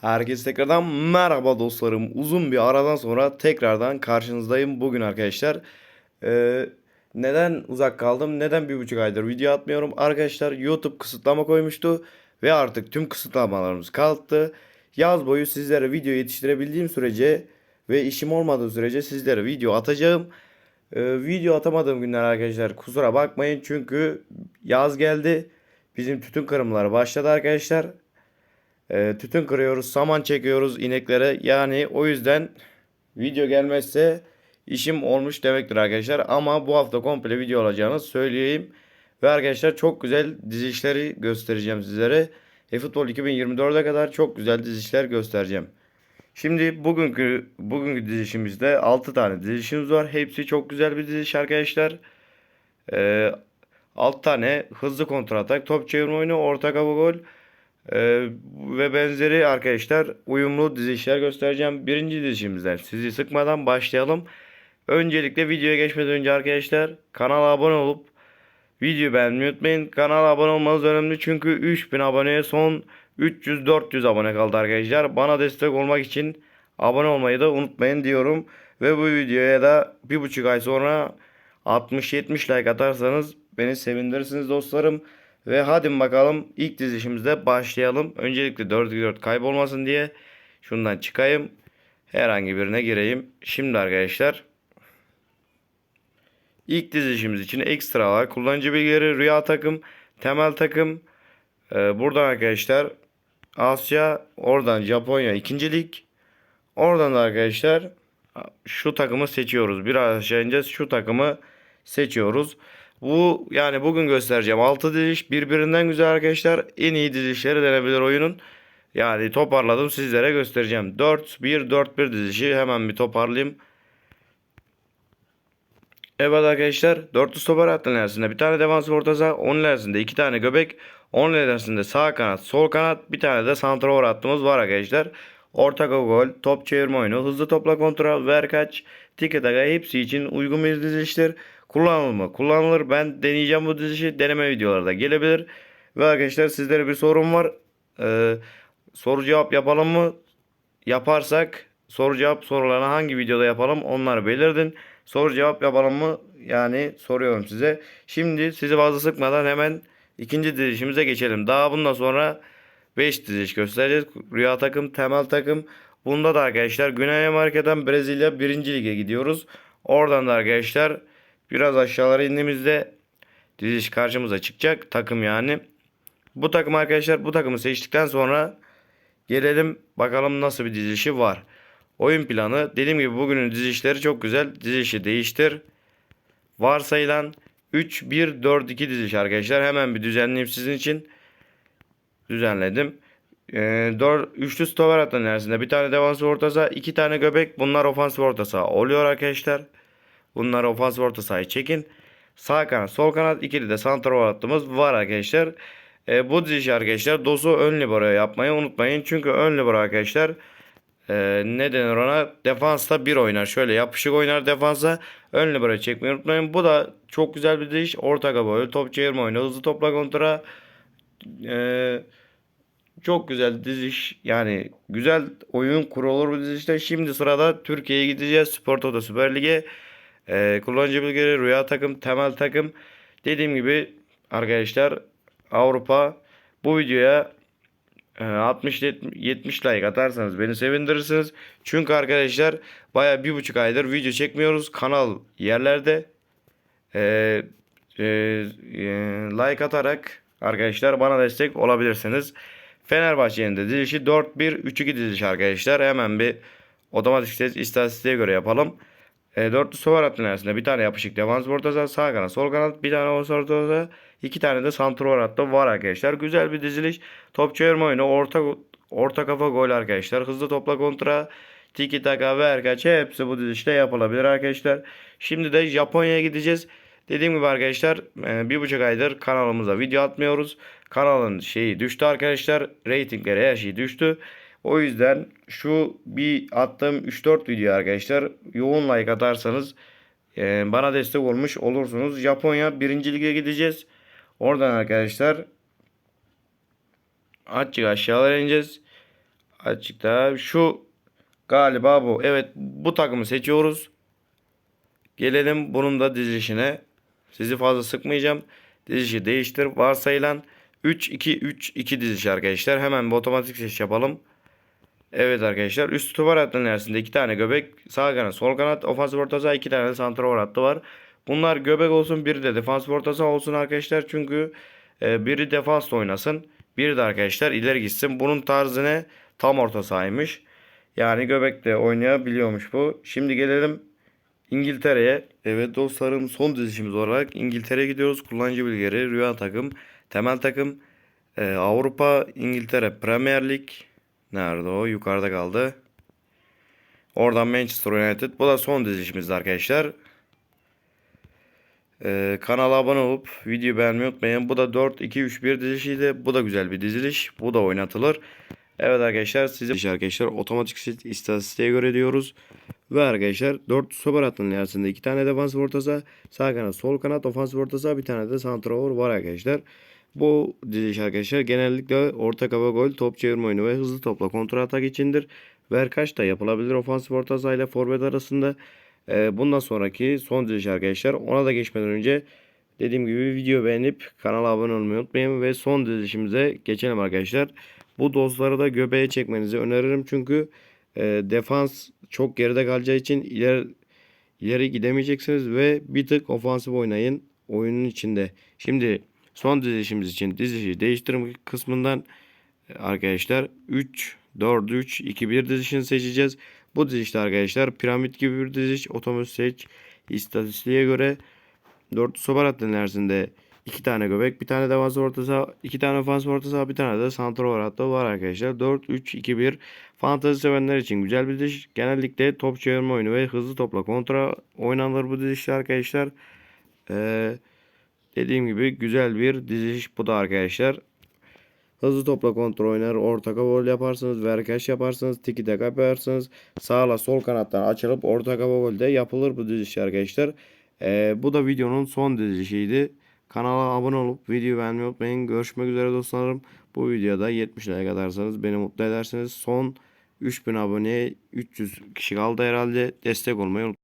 Herkese tekrardan merhaba dostlarım. Uzun bir aradan sonra tekrardan karşınızdayım bugün arkadaşlar. Ee, neden uzak kaldım? Neden bir buçuk aydır video atmıyorum? Arkadaşlar YouTube kısıtlama koymuştu ve artık tüm kısıtlamalarımız kalktı. Yaz boyu sizlere video yetiştirebildiğim sürece ve işim olmadığı sürece sizlere video atacağım. Ee, video atamadığım günler arkadaşlar kusura bakmayın çünkü yaz geldi. Bizim tütün kırımları başladı arkadaşlar. E, tütün kırıyoruz, saman çekiyoruz ineklere. Yani o yüzden video gelmezse işim olmuş demektir arkadaşlar. Ama bu hafta komple video olacağını söyleyeyim. Ve arkadaşlar çok güzel dizişleri göstereceğim sizlere. eFootball 2024'e kadar çok güzel dizişler göstereceğim. Şimdi bugünkü bugünkü dizişimizde 6 tane dizişimiz var. Hepsi çok güzel bir diziş arkadaşlar. Ee, 6 tane hızlı kontratak, top çevirme oyunu, orta kafa gol, ee, ve benzeri arkadaşlar uyumlu dizişler göstereceğim. Birinci dizişimizden sizi sıkmadan başlayalım. Öncelikle videoya geçmeden önce arkadaşlar kanala abone olup videoyu beğenmeyi unutmayın. Kanala abone olmanız önemli çünkü 3000 aboneye son 300-400 abone kaldı arkadaşlar. Bana destek olmak için abone olmayı da unutmayın diyorum. Ve bu videoya da bir buçuk ay sonra 60-70 like atarsanız beni sevindirirsiniz dostlarım. Ve hadi bakalım ilk dizişimizde başlayalım. Öncelikle 4 4 kaybolmasın diye şundan çıkayım. Herhangi birine gireyim. Şimdi arkadaşlar ilk dizişimiz için ekstralar, kullanıcı bilgileri, rüya takım, temel takım. Ee, buradan arkadaşlar Asya, oradan Japonya ikincilik. Oradan da arkadaşlar şu takımı seçiyoruz. Biraz aşağı ineceğiz. Şu takımı seçiyoruz. Bu yani bugün göstereceğim 6 diziş birbirinden güzel arkadaşlar. En iyi dizişleri denebilir oyunun. Yani toparladım sizlere göstereceğim. 4-1-4-1 dizişi hemen bir toparlayayım. Evet arkadaşlar 400 stoper hattının ilerisinde bir tane defans orta saha, onun ilerisinde 2 tane göbek, onun ilerisinde sağ kanat, sol kanat, bir tane de santrafor hattımız var arkadaşlar. Orta gol, top çevirme oyunu, hızlı topla kontrol, ver kaç, tiki taka hepsi için uygun bir diziliştir. Kullanılır mı? Kullanılır. Ben deneyeceğim bu dizişi. Deneme videoları da gelebilir. Ve arkadaşlar sizlere bir sorum var. Ee, soru cevap yapalım mı? Yaparsak soru cevap sorularını hangi videoda yapalım onları belirtin. Soru cevap yapalım mı? Yani soruyorum size. Şimdi sizi fazla sıkmadan hemen ikinci dizişimize geçelim. Daha bundan sonra 5 diziş göstereceğiz. Rüya takım, temel takım. Bunda da arkadaşlar Güney Amerika'dan Brezilya 1. lige gidiyoruz. Oradan da arkadaşlar Biraz aşağılara indiğimizde diziş karşımıza çıkacak. Takım yani. Bu takım arkadaşlar bu takımı seçtikten sonra gelelim bakalım nasıl bir dizilişi var. Oyun planı dediğim gibi bugünün dizilişleri çok güzel. Dizilişi değiştir. Varsayılan 3-1-4-2 diziliş arkadaşlar. Hemen bir düzenleyeyim sizin için. Düzenledim. E, 4, üçlü stoper hattının arasında bir tane defans orta iki tane göbek. Bunlar ofans orta oluyor arkadaşlar. Bunları ofansif orta sahaya çekin. Sağ kanat, sol kanat ikili de santrafor hattımız var arkadaşlar. E, bu diziş arkadaşlar dozu ön libero yapmayı unutmayın. Çünkü ön libero arkadaşlar e, ne denir ona? Defansta bir oynar. Şöyle yapışık oynar defansa. Ön libero çekmeyi unutmayın. Bu da çok güzel bir diziş. Orta kaba top çevirme oyunu. Hızlı topla kontra. Eee çok güzel diziş yani güzel oyun kurulur bu dizişte. Şimdi sırada Türkiye'ye gideceğiz. Spor Toto Süper Lig'e. Ee, kullanıcı bilgileri, rüya takım, temel takım. Dediğim gibi arkadaşlar Avrupa bu videoya 60-70 like atarsanız beni sevindirirsiniz. Çünkü arkadaşlar baya bir buçuk aydır video çekmiyoruz. Kanal yerlerde. Ee, e, e, like atarak arkadaşlar bana destek olabilirsiniz. Fenerbahçe'nin de dizilişi 4-1-3-2 dizilişi arkadaşlar. Hemen bir otomatik ses istatistiğe göre yapalım. E, dörtlü sovar hattının arasında bir tane yapışık defans orta saha, sağ kanat, sol kanat, bir tane saha, iki tane de santrfor hattı var arkadaşlar. Güzel bir diziliş. Top çevirme oyunu, orta orta kafa gol arkadaşlar. Hızlı topla kontra, tiki taka ve erkaç hepsi bu dizilişte yapılabilir arkadaşlar. Şimdi de Japonya'ya gideceğiz. Dediğim gibi arkadaşlar e, bir buçuk aydır kanalımıza video atmıyoruz. Kanalın şeyi düştü arkadaşlar. Ratingleri her şey düştü. O yüzden şu bir attığım 3-4 video arkadaşlar yoğun like atarsanız e, bana destek olmuş olursunuz. Japonya 1. lige gideceğiz. Oradan arkadaşlar açık aşağılara ineceğiz. açıkta. Şu galiba bu. Evet bu takımı seçiyoruz. Gelelim bunun da dizilişine. Sizi fazla sıkmayacağım. Dizilişi değiştir. Varsayılan 3-2-3-2 diziliş arkadaşlar. Hemen bir otomatik seçiş yapalım. Evet arkadaşlar üst stoper hattının arasında iki tane göbek sağ kanat sol kanat ofansif orta saha iki tane de santrafor hattı var. Bunlar göbek olsun biri de defansif orta olsun arkadaşlar çünkü e, biri defansla oynasın biri de arkadaşlar ileri gitsin. Bunun tarzı ne? Tam orta sahaymış. Yani göbekle oynayabiliyormuş bu. Şimdi gelelim İngiltere'ye. Evet dostlarım son dizişimiz olarak İngiltere'ye gidiyoruz. Kullanıcı bilgileri Rüya takım, temel takım, e, Avrupa, İngiltere Premier Lig. Nerede o? Yukarıda kaldı. Oradan Manchester United. Bu da son dizilişimizdi arkadaşlar. Ee, kanala abone olup videoyu beğenmeyi unutmayın. Bu da 4-2-3-1 dizilişiydi. Bu da güzel bir diziliş. Bu da oynatılır. Evet arkadaşlar size arkadaşlar otomatik istatistiğe göre diyoruz. Ve arkadaşlar 4 stoper hattının arasında 2 tane defans orta saha, sağ kanat, sol kanat, ofansif orta saha, bir tane de santrafor var arkadaşlar. Bu diziliş arkadaşlar genellikle orta kaba gol, top çevirme oyunu ve hızlı topla kontrol atak içindir. Ver kaç da yapılabilir ofansif orta saha ile forvet arasında. Ee, bundan sonraki son diziliş arkadaşlar. Ona da geçmeden önce dediğim gibi video beğenip kanala abone olmayı unutmayın ve son dizilişimize geçelim arkadaşlar. Bu dozları da göbeğe çekmenizi öneririm çünkü e, defans çok geride kalacağı için ileri ileri gidemeyeceksiniz ve bir tık ofansif oynayın oyunun içinde. Şimdi son dizilişimiz için dizilişi değiştirme kısmından e, arkadaşlar 3 4 3 2 1 dizilişini seçeceğiz. Bu dizilişte arkadaşlar piramit gibi bir diziliş otomatik seç istatistiğe göre 4 sobar hattının arasında 2 tane göbek, bir tane defans orta saha, 2 tane ofans orta saha, bir tane de santrafor hattı var arkadaşlar. 4 3 2 1 fantezi sevenler için güzel bir diziş. Genellikle top çevirme oyunu ve hızlı topla kontra oynanır bu dizilişte arkadaşlar. Ee, dediğim gibi güzel bir diziliş bu da arkadaşlar. Hızlı topla kontrol oynar, orta gol yaparsınız, verkaç yaparsınız, tiki taka yaparsınız. Sağla sol kanattan açılıp orta golde yapılır bu diziliş arkadaşlar. Ee, bu da videonun son dizilişiydi. Kanala abone olup videoyu beğenmeyi unutmayın. Görüşmek üzere dostlarım. Bu videoda 70 like atarsanız beni mutlu edersiniz. Son 3000 aboneye 300 kişi kaldı herhalde. Destek olmayı unutmayın.